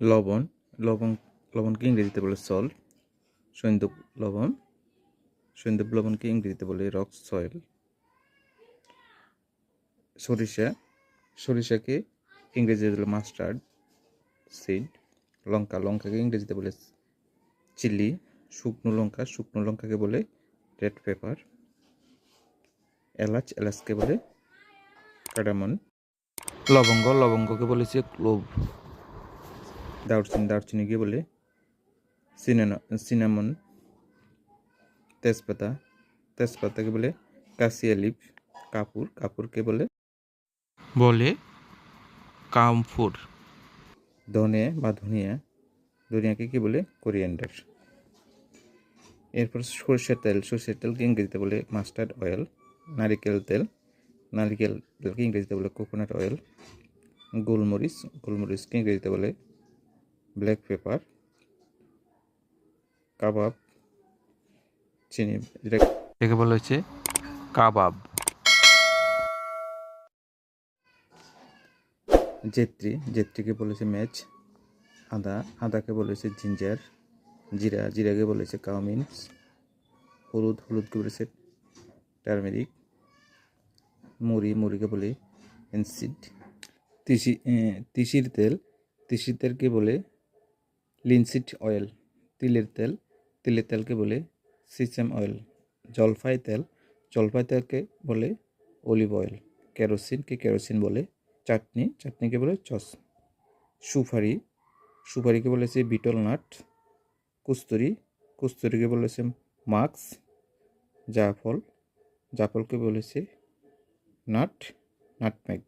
লবণ লবণ, লবণকে ইংরেজিতে বলে সল্ট সৈন্দব লবণ সৈন্দব লবণকে ইংরেজিতে বলে রক সয়েল সরিষা, সরিষাকে ইংরেজিতে বলে মাস্টার্ড সিড লঙ্কা, লঙ্কাকে ইংরেজিতে বলে চিলি শুকনো লঙ্কা, শুকনো লঙ্কাকে বলে রেড পেপার এলাচ, এলাচকে বলে কাডামন লবঙ্গ, লবঙ্গকে বলেছে ক্লোভ দারচিনি দারচিনিকে বলে? সিনানা সিনামন তেজপাতা তেজপাতাকে বলে? কাসিয়া লিপ কাপুর কাপুরকে বলে? বলে কামফুর। ধনে বা ধনিয়া ধনিয়াকে কি বলে? কোরিয়ান্ডার। এরপর সরষের তেল সরষের তেলকে ইংরেজিতে বলে? মাস্টার্ড অয়েল নারিকেল তেল নারিকেল তেলকে ইংরেজিতে বলে কোকোনাট অয়েল গোলমরিচ গোলমরিচকে ইংরেজিতে বলে ব্ল্যাক পেপার কাবাব চিনি এটাকে বলা হচ্ছে কাবাব। জেত্রি জেত্রিকে বলেছে ম্যাচ আদা আদাকে বলেছে জিঞ্জার জিরা জিরাকে বলেছে কাউমিনস হলুদ হলুদকে বলেছে টার্মেরিক মুড়ি মুড়িকে বলে এনসিড। তিসি তিসির তেল তিসির তেলকে বলে লিনসিড অয়েল, তিলের তেল, তিলের তেলকে বলে সিসেম অয়েল, জলফাই তেল, জলফাই তেলকে বলে অলিভ অয়েল, কেরোসিনকে কেরোসিন বলে চাটনি, চাটনিকে বলে চস। সুপারি, সুপারিকে বলেছে বিটল নাট। কুস্তরি, কুস্তরিকে বলেছে মাক্স, জাফল, জাফলকে বলেছে নাট, নাটমেগ।